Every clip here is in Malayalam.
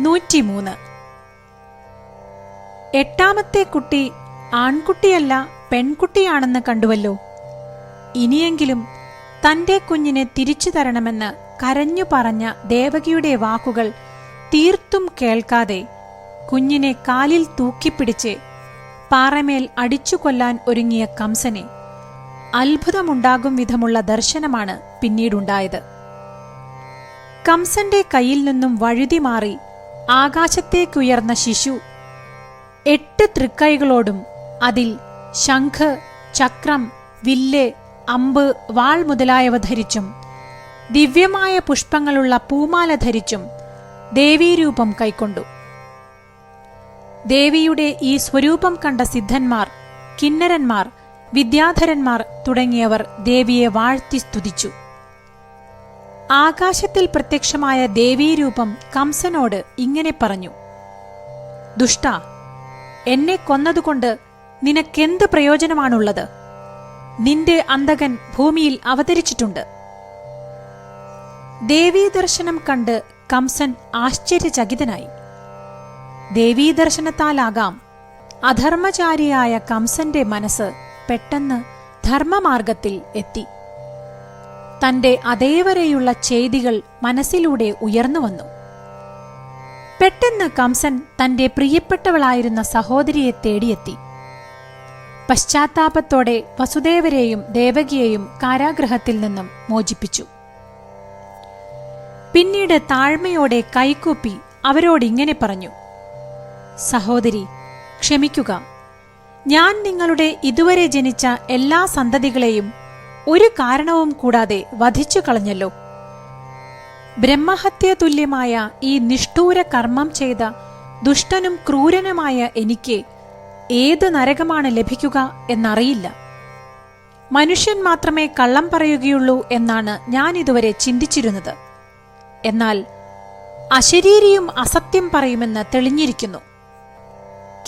നൂറ്റിമൂന്ന്. എട്ടാമത്തെ കുട്ടി ആൺകുട്ടിയല്ല പെൺകുട്ടിയാണെന്ന് കണ്ടുവല്ലോ. ഇനിയെങ്കിലും തന്റെ കുഞ്ഞിനെ തിരിച്ചു തരണമെന്ന് കരഞ്ഞു പറഞ്ഞ ദേവകിയുടെ വാക്കുകൾ തീർത്തും കേൾക്കാതെ കുഞ്ഞിനെ കാലിൽ തൂക്കിപ്പിടിച്ച് പാറമേൽ അടിച്ചു കൊല്ലാൻ ഒരുങ്ങിയ കംസനെ അത്ഭുതമുണ്ടാകും വിധമുള്ള ദർശനമാണ് പിന്നീടുണ്ടായത്. കംസന്റെ കയ്യിൽ നിന്നും വഴുതി മാറി ആകാശത്തേക്കുയർന്ന ശിശു. എട്ട് തൃക്കൈകളോടും അതിൽ ശംഖ് ചക്രം വില്ല് അമ്പ് വാൾ മുതലായവ ധരിച്ചും ദിവ്യമായ പുഷ്പങ്ങളുള്ള പൂമാല ധരിച്ചും ദേവീരൂപം കൈക്കൊണ്ടു. ദേവിയുടെ ഈ സ്വരൂപം കണ്ട സിദ്ധന്മാർ കിന്നരന്മാർ വിദ്യാധരന്മാർ തുടങ്ങിയവർ ദേവിയെ വാഴ്ത്തി സ്തുതിച്ചു. ആകാശത്തിൽ പ്രത്യക്ഷമായ ദേവീരൂപം കംസനോട് ഇങ്ങനെ പറഞ്ഞു. ദുഷ്ട എന്നെ കൊന്നതുകൊണ്ട് നിനക്കെന്ത് പ്രയോജനമാണുള്ളത്? നിന്റെ അന്തകൻ ഭൂമിയിൽ അവതരിച്ചിട്ടുണ്ട്. ദേവീദർശനം കണ്ട് കംസൻ ആശ്ചര്യചകിതനായി. ദേവീദർശനത്താലാകാം അധർമ്മചാരിയായ കംസന്റെ മനസ്സ് പെട്ടെന്ന് ധർമ്മമാർഗത്തിൽ എത്തി. തന്റെ അതേവരെയുള്ള ചെയ്തികൾ മനസ്സിലൂടെ ഉയർന്നു വന്നു. പെട്ടെന്ന് കംസൻ തന്റെ പ്രിയപ്പെട്ടവളായിരുന്ന സഹോദരിയെ തേടിയെത്തി. പശ്ചാത്താപത്തോടെ വസുദേവരെയും ദേവകിയെയും കാരാഗ്രഹത്തിൽ നിന്നും മോചിപ്പിച്ചു. പിന്നീട് താഴ്മയോടെ കൈകൂപ്പി അവരോട് ഇങ്ങനെ പറഞ്ഞു സഹോദരി ക്ഷമിക്കുക. ഞാൻ നിങ്ങളുടെ ഇതുവരെ ജനിച്ച എല്ലാ സന്തതികളെയും ഒരു കാരണവും കൂടാതെ വധിച്ചു കളഞ്ഞല്ലോ. ബ്രഹ്മഹത്യ തുല്യമായ ഈ നിഷ്ഠൂര കർമ്മം ചെയ്ത ദുഷ്ടനും ക്രൂരനുമായ എനിക്ക് ഏത് നരകമാണ് ലഭിക്കുക എന്നറിയില്ല. മനുഷ്യൻ മാത്രമേ കള്ളം പറയുകയുള്ളൂ എന്നാണ് ഞാൻ ഇതുവരെ ചിന്തിച്ചിരുന്നത്. എന്നാൽ അശരീരിയും അസത്യം പറയുമെന്ന് തെളിഞ്ഞിരിക്കുന്നു.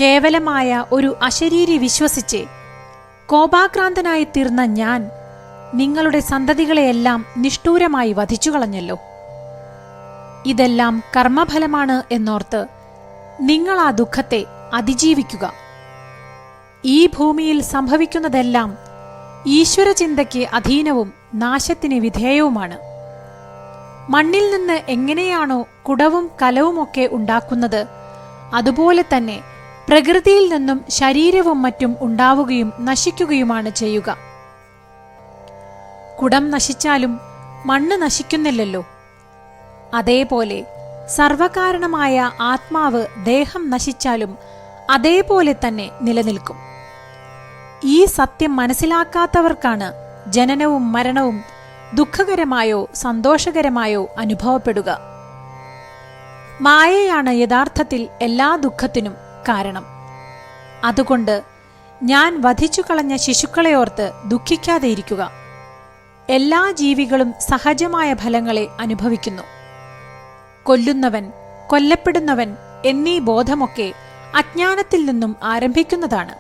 കേവലമായ ഒരു അശരീരി വിശ്വസിച്ച് കോപാക്രാന്തനായി തീർന്ന ഞാൻ നിങ്ങളുടെ സന്തതികളെയെല്ലാം നിഷ്ഠൂരമായി വധിച്ചു കളഞ്ഞല്ലോ ഇതെല്ലാം കർമ്മഫലമാണ് എന്നോർത്ത് നിങ്ങൾ ആ ദുഃഖത്തെ അതിജീവിക്കുക. ഈ ഭൂമിയിൽ സംഭവിക്കുന്നതെല്ലാം ഈശ്വരചിന്തയ്ക്ക് അധീനവും നാശത്തിന് വിധേയവുമാണ്. മണ്ണിൽ നിന്ന് എങ്ങനെയാണോ കുടവും കലവുമൊക്കെ ഉണ്ടാക്കുന്നത് അതുപോലെ തന്നെ പ്രകൃതിയിൽ നിന്നും ശരീരവും മറ്റും ഉണ്ടാവുകയും നശിക്കുകയുമാണ് ചെയ്യുക. കുടം നശിച്ചാലും മണ്ണ് നശിക്കുന്നില്ലല്ലോ. അതേപോലെ സർവകാരണമായ ആത്മാവ് ദേഹം നശിച്ചാലും അതേപോലെ തന്നെ നിലനിൽക്കും. ഈ സത്യം മനസ്സിലാക്കാത്തവർക്കാണ് ജനനവും മരണവും ദുഃഖകരമായോ സന്തോഷകരമായോ അനുഭവപ്പെടുക. മായയാണ് യഥാർത്ഥത്തിൽ എല്ലാ ദുഃഖത്തിനും കാരണം. അതുകൊണ്ട് ഞാൻ വധിച്ചു കളഞ്ഞ ശിശുക്കളെയോർത്ത് ദുഃഖിക്കാതെയിരിക്കുക. എല്ലാ ജീവികളും സഹജമായ ഫലങ്ങളെ അനുഭവിക്കുന്നു. കൊല്ലുന്നവൻ കൊല്ലപ്പെടുന്നവൻ എന്നീ ബോധമൊക്കെ അജ്ഞാനത്തിൽ നിന്നും ആരംഭിക്കുന്നതാണ്.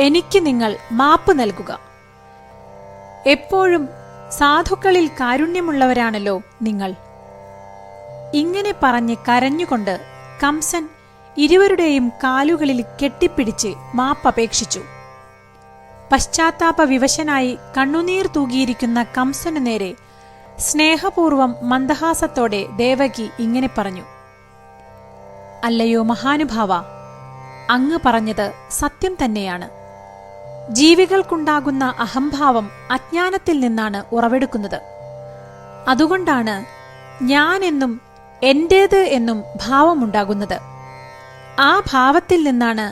എനിക്ക് നിങ്ങൾ മാപ്പ് നൽകുക. എപ്പോഴും സാധുക്കളിൽ കാരുണ്യമുള്ളവരാണല്ലോ നിങ്ങൾ. ഇങ്ങനെ പറഞ്ഞ് കരഞ്ഞുകൊണ്ട് കംസൻ ഇരുവരുടെയും കാലുകളിൽ കെട്ടിപ്പിടിച്ച് മാപ്പപേക്ഷിച്ചു. പശ്ചാത്താപ വിവശനായി കണ്ണുനീർ തൂകിയിരിക്കുന്ന കംസനു നേരെ സ്നേഹപൂർവം മന്ദഹാസത്തോടെ ദേവകി ഇങ്ങനെ പറഞ്ഞു അല്ലയോ മഹാനുഭാവ അങ്ങ് പറഞ്ഞത് സത്യം തന്നെയാണ്. ജീവികൾക്കുണ്ടാകുന്ന അഹംഭാവം അജ്ഞാനത്തിൽ നിന്നാണ് ഉറവെടുക്കുന്നത്. അതുകൊണ്ടാണ് ഞാൻ എന്നും എന്റേത് എന്നും ഭാവമുണ്ടാകുന്നത്. ആ ഭാവത്തിൽ നിന്നാണ്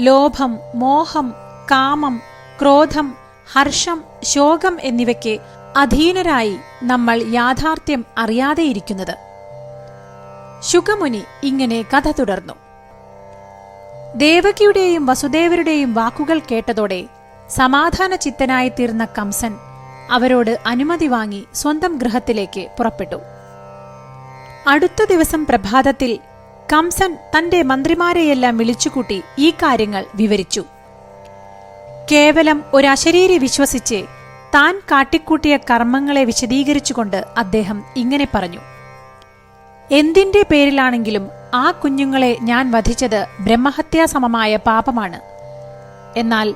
ലോഭം മോഹം കാമം ക്രോധം ഹർഷം ശോകം എന്നിവയ്ക്ക് അധീനരായി നമ്മൾ യാഥാർത്ഥ്യം അറിയാതെയിരിക്കുന്നത്. ശുഖമുനി ഇങ്ങനെ കഥ തുടർന്നു. ദേവകിയുടെയും വസുദേവരുടെയും വാക്കുകൾ കേട്ടതോടെ സമാധാന ചിത്തനായി തീർന്ന കംസൻ അവരോട് അനുമതി വാങ്ങി സ്വന്തം ഗൃഹത്തിലേക്ക് പുറപ്പെട്ടു. അടുത്ത ദിവസം പ്രഭാതത്തിൽ കംസൻ തന്റെ മന്ത്രിമാരെയെല്ലാം വിളിച്ചുകൂട്ടി ഈ കാര്യങ്ങൾ വിവരിച്ചു. കേവലം ഒരു അശരീരി വിശ്വസിച്ച് താൻ കാട്ടിക്കൂട്ടിയ കർമ്മങ്ങളെ വിശദീകരിച്ചുകൊണ്ട് അദ്ദേഹം ഇങ്ങനെ പറഞ്ഞു. എന്തിന്റെ പേരിലാണെങ്കിലും ആ കുഞ്ഞുങ്ങളെ ഞാൻ വധിച്ചത് ബ്രഹ്മഹത്യാസമമായ പാപമാണ്. എന്നാൽ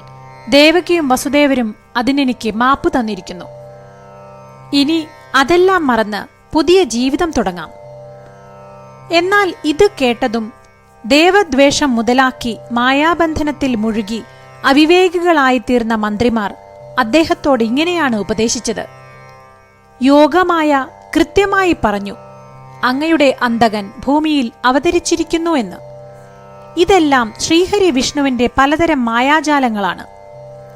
ദേവകിയും വസുദേവരും അതിനെനിക്ക് മാപ്പ് തന്നിരിക്കുന്നു. ഇനി അതെല്ലാം മറന്ന് പുതിയ ജീവിതം തുടങ്ങാം. എന്നാൽ ഇത് കേട്ടതും ദേവദ്വേഷം മുതലാക്കി മായാബന്ധനത്തിൽ മുഴുകി അവിവേകികളായിത്തീർന്ന മന്ത്രിമാർ അദ്ദേഹത്തോട് ഇങ്ങനെയാണ് ഉപദേശിച്ചത്. യോഗമായ കൃത്യമായി പറഞ്ഞു അങ്ങയുടെ അന്തകൻ ഭൂമിയിൽ അവതരിച്ചിരിക്കുന്നു എന്ന്. ഇതെല്ലാം ശ്രീഹരി വിഷ്ണുവിന്റെ പലതരം മായാജാലങ്ങളാണ്.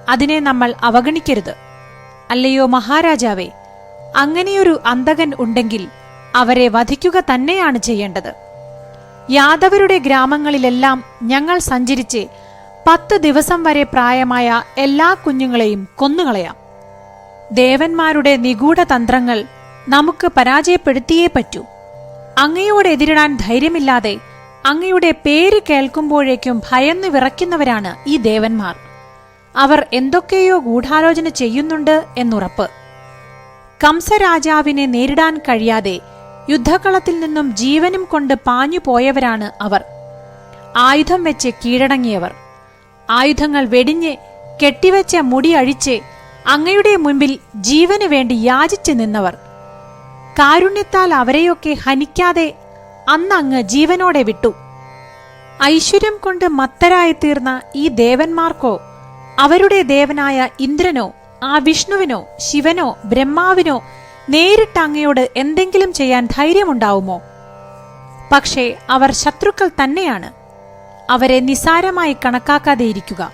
അതിനെ നമ്മൾ അവഗണിക്കരുത്. അല്ലയോ മഹാരാജാവേ അങ്ങനെയൊരു അന്തകൻ ഉണ്ടെങ്കിൽ അവരെ വധിക്കുക തന്നെയാണ് ചെയ്യേണ്ടത്. യാദവരുടെ ഗ്രാമങ്ങളിലെല്ലാം ഞങ്ങൾ സഞ്ചരിച്ച് പത്ത് ദിവസം വരെ പ്രായമായ എല്ലാ കുഞ്ഞുങ്ങളെയും കൊന്നുകളയാം. ദേവന്മാരുടെ നിഗൂഢ തന്ത്രങ്ങൾ നമുക്ക് പരാജയപ്പെടുത്തിയേ പറ്റൂ. അങ്ങയോട് എതിരിടാൻ ധൈര്യമില്ലാതെ അങ്ങയുടെ പേര് കേൾക്കുമ്പോഴേക്കും ഭയന്ന് വിറയ്ക്കുന്നവരാണ് ഈ ദേവന്മാർ. അവർ എന്തൊക്കെയോ ഗൂഢാലോചന ചെയ്യുന്നുണ്ട് എന്നുറപ്പ്. കംസരാജാവിനെ നേരിടാൻ കഴിയാതെ യുദ്ധകളത്തിൽ നിന്നും ജീവനും കൊണ്ട് പാഞ്ഞു പോയവരാണ് അവർ. ആയുധം വെച്ച് കീഴടങ്ങിയവർ. ആയുധങ്ങൾ വെടിഞ്ഞ് കെട്ടിവെച്ച മുടി അഴിച്ച് അങ്ങയുടെ മുൻപിൽ ജീവന് വേണ്ടി യാചിച്ചു നിന്നവർ. കാരുണ്യത്താൽ അവരെയൊക്കെ ഹനിക്കാതെ അന്നങ്ങ് ജീവനോടെ വിട്ടു. ഐശ്വര്യം കൊണ്ട് മത്തരായി തീർന്ന ഈ ദേവന്മാർക്കോ അവരുടെ ദേവനായ ഇന്ദ്രനോ ആ വിഷ്ണുവിനോ ശിവനോ ബ്രഹ്മാവിനോ നേരിട്ട് അങ്ങയോട് എന്തെങ്കിലും ചെയ്യാൻ ധൈര്യമുണ്ടാവുമോ? പക്ഷേ അവർ ശത്രുക്കൾ തന്നെയാണ്. അവരെ നിസാരമായി കണക്കാക്കാതെയിരിക്കുക.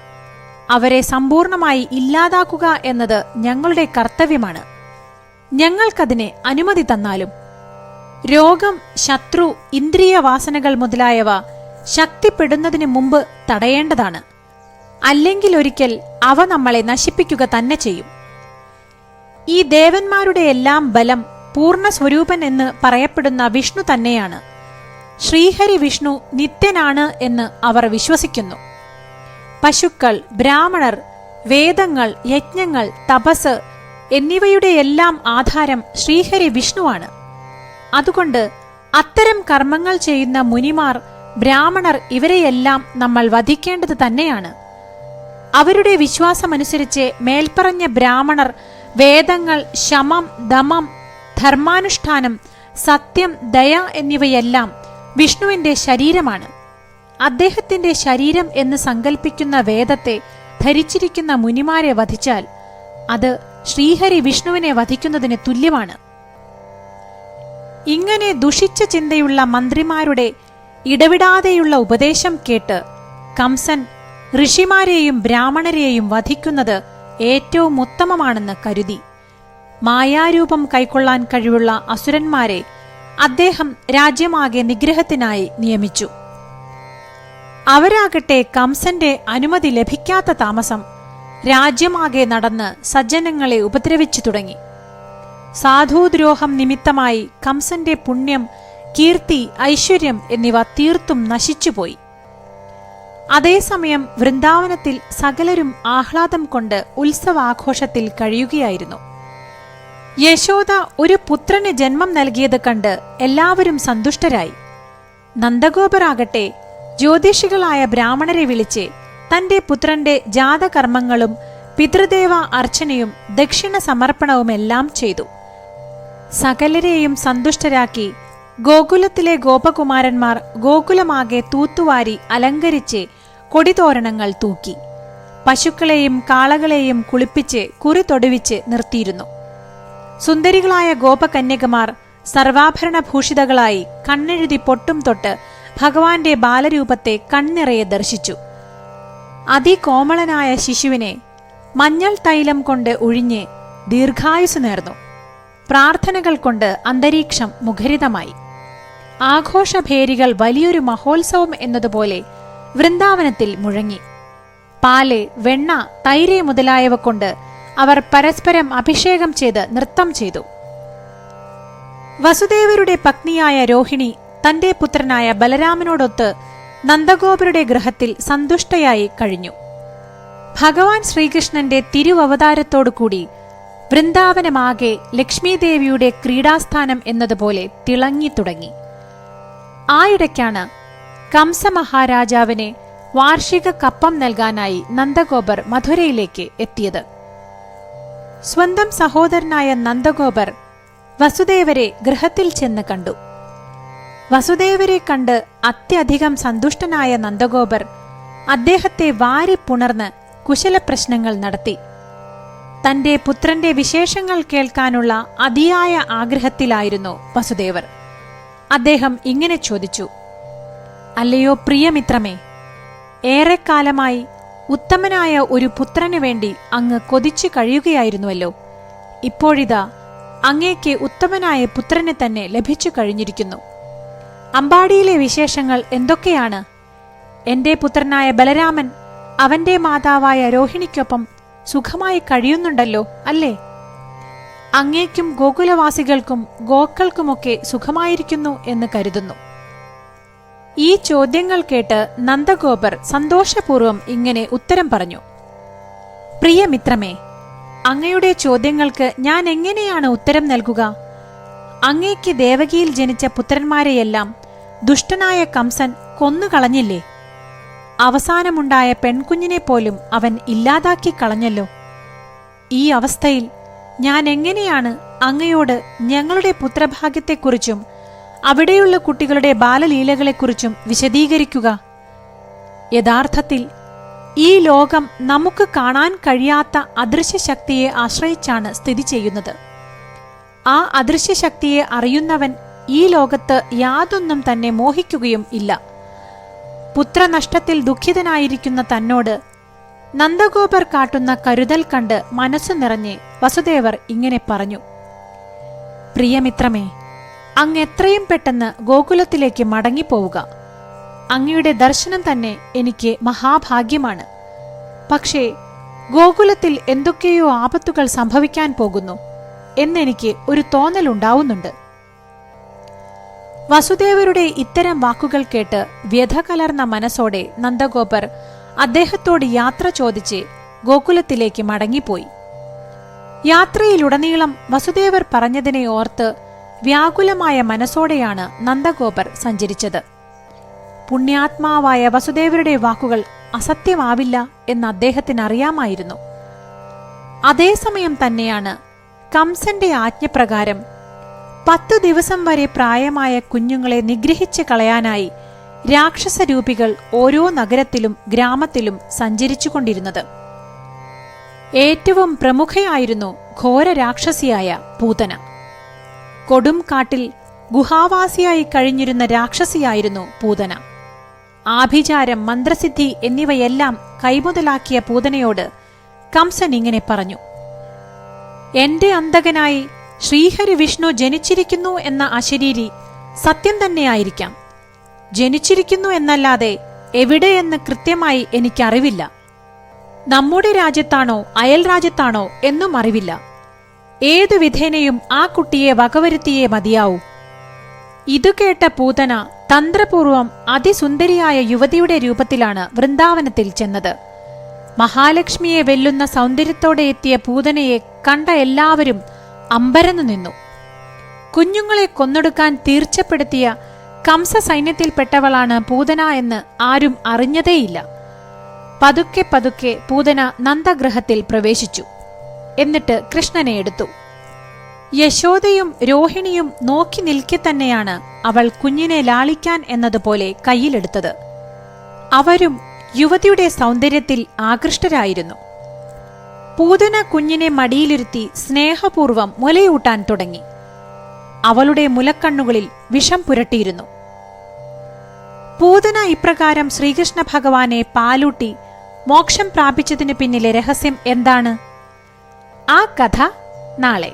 അവരെ സമ്പൂർണമായി ഇല്ലാതാക്കുക എന്നത് ഞങ്ങളുടെ കർത്തവ്യമാണ്. ഞങ്ങൾക്കതിനെ അനുമതി തന്നാലും രോഗം ശത്രു ഇന്ദ്രിയ വാസനകൾ മുതലായവ ശക്തിപ്പെടുന്നതിന് മുമ്പ് തടയേണ്ടതാണ്. അല്ലെങ്കിൽ ഒരിക്കൽ അവ നമ്മളെ നശിപ്പിക്കുക തന്നെ ചെയ്യും. ഈ ദേവന്മാരുടെ എല്ലാം ബലം പൂർണ സ്വരൂപൻ എന്ന് പറയപ്പെടുന്ന വിഷ്ണു തന്നെയാണ്. ശ്രീഹരി വിഷ്ണു നിത്യനാണ് എന്ന് അവർ വിശ്വസിക്കുന്നു. പശുക്കൾ ബ്രാഹ്മണർ വേദങ്ങൾ യജ്ഞങ്ങൾ തപസ് എന്നിവയുടെ എല്ലാം ആധാരം ശ്രീഹരി വിഷ്ണുവാണ്. അതുകൊണ്ട് അത്തരം കർമ്മങ്ങൾ ചെയ്യുന്ന മുനിമാർ ബ്രാഹ്മണർ ഇവരെയെല്ലാം നമ്മൾ വധിക്കേണ്ടത് തന്നെയാണ്. അവരുടെ വിശ്വാസമനുസരിച്ച് മേൽപ്പറഞ്ഞ ബ്രാഹ്മണർ വേദങ്ങൾ ശമം ദമം ധർമാനുഷ്ഠാനം സത്യം ദയ എന്നിവയെല്ലാം വിഷ്ണുവിന്റെ ശരീരമാണ്. അദ്ദേഹത്തിന്റെ ശരീരം എന്ന് സങ്കല്പിക്കുന്ന വേദത്തെ ധരിച്ചിരിക്കുന്ന മുനിമാരെ വധിച്ചാൽ അത് ശ്രീഹരി വിഷ്ണുവിനെ വധിക്കുന്നതിന് തുല്യമാണ്. ഇങ്ങനെ ദുഷിച്ച ചിന്തയുള്ള മന്ത്രിമാരുടെ ഇടവിടാതെയുള്ള ഉപദേശം കേട്ട് കംസൻ ഋഷിമാരെയും ബ്രാഹ്മണരെയും വധിക്കുന്നത് ഏറ്റവും ഉത്തമമാണെന്ന് കരുതി. മായാരൂപം കൈക്കൊള്ളാൻ കഴിവുള്ള അസുരന്മാരെ അദ്ദേഹം രാജ്യമാകെ നിഗ്രഹത്തിനായി നിയമിച്ചു. അവരാകട്ടെ കംസന്റെ അനുമതി ലഭിക്കാത്ത താമസം രാജ്യമാകെ നടന്ന് സജ്ജനങ്ങളെ ഉപദ്രവിച്ചു തുടങ്ങി. സാധുദ്രോഹം നിമിത്തമായി കംസന്റെ പുണ്യം കീർത്തി ഐശ്വര്യം എന്നിവ തീർത്തും നശിച്ചുപോയി അതേസമയം വൃന്ദാവനത്തിൽ സകലരും ആഹ്ലാദം കൊണ്ട് ഉത്സവാഘോഷത്തിൽ കഴിയുകയായിരുന്നു. യശോദ ഒരു പുത്രന് ജന്മം നൽകിയത് കണ്ട് എല്ലാവരും സന്തുഷ്ടരായി. നന്ദഗോപരാകട്ടെ ജ്യോതിഷികളായ ബ്രാഹ്മണരെ വിളിച്ച് തന്റെ പുത്രന്റെ ജാതകർമ്മങ്ങളും പിതൃദേവ അർച്ചനയും ദക്ഷിണ സമർപ്പണവുമെല്ലാം ചെയ്തു. സകലരെയും സന്തുഷ്ടരാക്കി ഗോകുലത്തിലെ ഗോപകുമാരന്മാർ ഗോകുലമാകെ തൂത്തുവാരി അലങ്കരിച്ച് കൊടിതോരണങ്ങൾ തൂക്കി. പശുക്കളെയും കാളകളെയും കുളിപ്പിച്ച് കുറി തൊടുവിച്ച് നിർത്തിയിരുന്നു. സുന്ദരികളായ ഗോപകന്യകമാർ സർവാഭരണഭൂഷിതകളായി കണ്ണെഴുതി പൊട്ടും തൊട്ട് ഭഗവാന്റെ ബാലരൂപത്തെ കണ്ണിറയെ ദർശിച്ചു. അതികോമളനായ ശിശുവിനെ മഞ്ഞൾ തൈലം കൊണ്ട് ഒഴിഞ്ഞ് ദീർഘായുസ് നേർന്നു. പ്രാർത്ഥനകൾ കൊണ്ട് അന്തരീക്ഷം മുഖരിതമായി. ആഘോഷഭേരികൾ വലിയൊരു മഹോത്സവം എന്നതുപോലെ വൃന്ദാവനത്തിൽ മുഴങ്ങി. പാൽ വെണ്ണ തൈര് മുതലായവ കൊണ്ട് അവർ പരസ്പരം അഭിഷേകം ചെയ്ത് നൃത്തം ചെയ്തു. വസുദേവരുടെ പത്നിയായ രോഹിണി തന്റെ പുത്രനായ ബലരാമനോടൊത്ത് നന്ദഗോപരുടെ ഗ്രഹത്തിൽ സന്തുഷ്ടയായി കഴിഞ്ഞു. ഭഗവാൻ ശ്രീകൃഷ്ണന്റെ തിരുവവതാരത്തോടുകൂടി വൃന്ദാവനമാകെ ലക്ഷ്മീദേവിയുടെ ക്രീഡാസ്ഥാനം എന്നതുപോലെ തിളങ്ങി തുടങ്ങി. ആയിടയ്ക്കാണ് കംസമഹാരാജാവിനെ വാർഷിക കപ്പം നൽകാനായി നന്ദഗോപർ മധുരയിലേക്ക് എത്തിയത്. സ്വന്തം സഹോദരനായ നന്ദഗോപർ വസുദേവരെ ഗൃഹത്തിൽ ചെന്ന് കണ്ടു. വസുദേവരെ കണ്ട് അത്യധികം സന്തുഷ്ടനായ നന്ദഗോപർ അദ്ദേഹത്തെ വാരിപ്പുണർന്ന് കുശലപ്രശ്നങ്ങൾ നടത്തി. തന്റെ പുത്രന്റെ വിശേഷങ്ങൾ കേൾക്കാനുള്ള അതിയായ ആഗ്രഹത്തിലായിരുന്നു വസുദേവർ. അദ്ദേഹം ഇങ്ങനെ ചോദിച്ചു അല്ലയോ പ്രിയമിത്രമേ ഏറെക്കാലമായി ഉത്തമനായ ഒരു പുത്രന് വേണ്ടി അങ്ങ് കൊതിച്ചു കഴിയുകയായിരുന്നുവല്ലോ. ഇപ്പോഴിതാ അങ്ങേക്ക് ഉത്തമനായ പുത്രനെ തന്നെ ലഭിച്ചു കഴിഞ്ഞിരിക്കുന്നു. അമ്പാടിയിലെ വിശേഷങ്ങൾ എന്തൊക്കെയാണ്? എന്റെ പുത്രനായ ബലരാമൻ അവന്റെ മാതാവായ രോഹിണിക്കൊപ്പം സുഖമായി കഴിയുന്നുണ്ടല്ലോ അല്ലേ? അങ്ങേക്കും ഗോകുലവാസികൾക്കും ഗോക്കൾക്കുമൊക്കെ സുഖമായിരിക്കുന്നു എന്ന് കരുതുന്നു. ഈ ചോദ്യങ്ങൾ കേട്ട് നന്ദഗോപർ സന്തോഷപൂർവം ഇങ്ങനെ ഉത്തരം പറഞ്ഞു. പ്രിയ മിത്രമേ അങ്ങയുടെ ചോദ്യങ്ങൾക്ക് ഞാൻ എങ്ങനെയാണ് ഉത്തരം നൽകുക? അങ്ങേക്ക് ദേവകിയിൽ ജനിച്ച പുത്രന്മാരെയെല്ലാം ദുഷ്ടനായ കംസൻ കൊന്നുകളഞ്ഞില്ലേ അവസാനമുണ്ടായ പെൺകുഞ്ഞിനെ പോലും അവൻ ഇല്ലാതാക്കി കളഞ്ഞല്ലോ. ഈ അവസ്ഥയിൽ ഞാൻ എങ്ങനെയാണ് അങ്ങയോട് ഞങ്ങളുടെ പുത്രഭാഗ്യത്തെക്കുറിച്ചും അവിടെയുള്ള കുട്ടികളുടെ ബാലലീലകളെക്കുറിച്ചും വിശദീകരിക്കുക. യഥാർത്ഥത്തിൽ ഈ ലോകം നമുക്ക് കാണാൻ കഴിയാത്ത അദൃശ്യശക്തിയെ ആശ്രയിച്ചാണ് സ്ഥിതി ചെയ്യുന്നത്. ആ അദൃശ്യശക്തിയെ അറിയുന്നവൻ ഈ ലോകത്ത് യാതൊന്നും തന്നെ മോഹിക്കുകയും ഇല്ല. പുത്രനഷ്ടത്തിൽ ദുഃഖിതനായിരിക്കുന്ന തന്നോട് നന്ദഗോപർ കാട്ടുന്ന കരുതൽ കണ്ട് മനസ്സു നിറഞ്ഞ് വസുദേവർ ഇങ്ങനെ പറഞ്ഞു പ്രിയമിത്രമേ അങ്ങ് എത്രയും പെട്ടെന്ന് ഗോകുലത്തിലേക്ക് മടങ്ങിപ്പോവുക. അങ്ങയുടെ ദർശനം തന്നെ എനിക്ക് മഹാഭാഗ്യമാണ്. പക്ഷേ ഗോകുലത്തിൽ എന്തൊക്കെയോ ആപത്തുകൾ സംഭവിക്കാൻ പോകുന്നു എന്നെനിക്ക് ഒരു തോന്നലുണ്ടാവുന്നുണ്ട് വസുദേവരുടെ ഇത്തരം വാക്കുകൾ കേട്ട് വ്യഥ കലർന്ന മനസ്സോടെ നന്ദഗോപർ അദ്ദേഹത്തോട് യാത്ര ചോദിച്ച് ഗോകുലത്തിലേക്ക് മടങ്ങിപ്പോയി. യാത്രയിലുടനീളം വസുദേവർ പറഞ്ഞതിനെ ഓർത്ത് വ്യാകുലമായ മനസ്സോടെയാണ് നന്ദഗോപർ സഞ്ചരിച്ചത്. പുണ്യാത്മാവായ വസുദേവരുടെ വാക്കുകൾ അസത്യമാവില്ല എന്ന് അദ്ദേഹത്തിന് അറിയാമായിരുന്നു അതേസമയം തന്നെയാണ് കംസന്റെ ആജ്ഞപ്രകാരം പത്തു ദിവസം വരെ പ്രായമായ കുഞ്ഞുങ്ങളെ നിഗ്രഹിച്ച് കളയാനായി രാക്ഷസരൂപികൾ ഓരോ നഗരത്തിലും ഗ്രാമത്തിലും സഞ്ചരിച്ചുകൊണ്ടിരുന്നത്. ഏറ്റവും പ്രമുഖയായിരുന്നു ഘോര രാക്ഷസിയായ പൂതന. കൊടും കാട്ടിൽ ഗുഹാവാസിയായി കഴിഞ്ഞിരുന്ന രാക്ഷസിയായിരുന്നു പൂതന. ആഭിചാരം മന്ത്രസിദ്ധി എന്നിവയെല്ലാം കൈമുതലാക്കിയ പൂതനയോട് കംസൻ ഇങ്ങനെ പറഞ്ഞു എന്റെ അന്തകനായി ശ്രീഹരി വിഷ്ണു ജനിച്ചിരിക്കുന്നു എന്ന അശരീരി സത്യം തന്നെയായിരിക്കാം ജനിച്ചിരിക്കുന്നു എന്നല്ലാതെ എവിടെയെന്ന് കൃത്യമായി എനിക്കറിവില്ല. നമ്മുടെ രാജ്യത്താണോ അയൽ രാജ്യത്താണോ എന്നും അറിവില്ല. ഏതു വിധേനയും ആ കുട്ടിയെ വകവരുത്തിയേ മതിയാവൂ. ഇതു കേട്ട പൂതന തന്ത്രപൂർവം അതിസുന്ദരിയായ യുവതിയുടെ രൂപത്തിലാണ് വൃന്ദാവനത്തിൽ ചെന്നത്. മഹാലക്ഷ്മിയെ വെല്ലുന്ന സൗന്ദര്യത്തോടെ എത്തിയ പൂതനയെ കണ്ട എല്ലാവരും അമ്പരന്നു നിന്നു. കുഞ്ഞുങ്ങളെ കൊന്നൊടുക്കാൻ തീർച്ചപ്പെടുത്തിയ കംസ സൈന്യത്തിൽപ്പെട്ടവളാണ് പൂതന എന്ന് ആരും അറിഞ്ഞതേയില്ല. പതുക്കെ പതുക്കെ പൂതന നന്ദഗ്രഹത്തിൽ പ്രവേശിച്ചു. എന്നിട്ട് കൃഷ്ണനെ എടുത്തു. യശോദയും രോഹിണിയും നോക്കി നിൽക്കെ തന്നെയാണ് അവൾ കുഞ്ഞിനെ ലാളിക്കാൻ എന്നതുപോലെ കയ്യിലെടുത്തത്. അവരും യുവതിയുടെ സൗന്ദര്യത്തിൽ ആകൃഷ്ടരായിരുന്നു. പൂതന കുഞ്ഞിനെ മടിയിലിരുത്തി സ്നേഹപൂർവം മുലയൂട്ടാൻ തുടങ്ങി. അവളുടെ മുലക്കണ്ണുകളിൽ വിഷം പുരട്ടിയിരുന്നു. പൂതന ഇപ്രകാരം ശ്രീകൃഷ്ണ ഭഗവാനെ പാലൂട്ടി മോക്ഷം പ്രാപിച്ചതിനു പിന്നിലെ രഹസ്യം എന്താണ്? ആ കഥ നാളെ.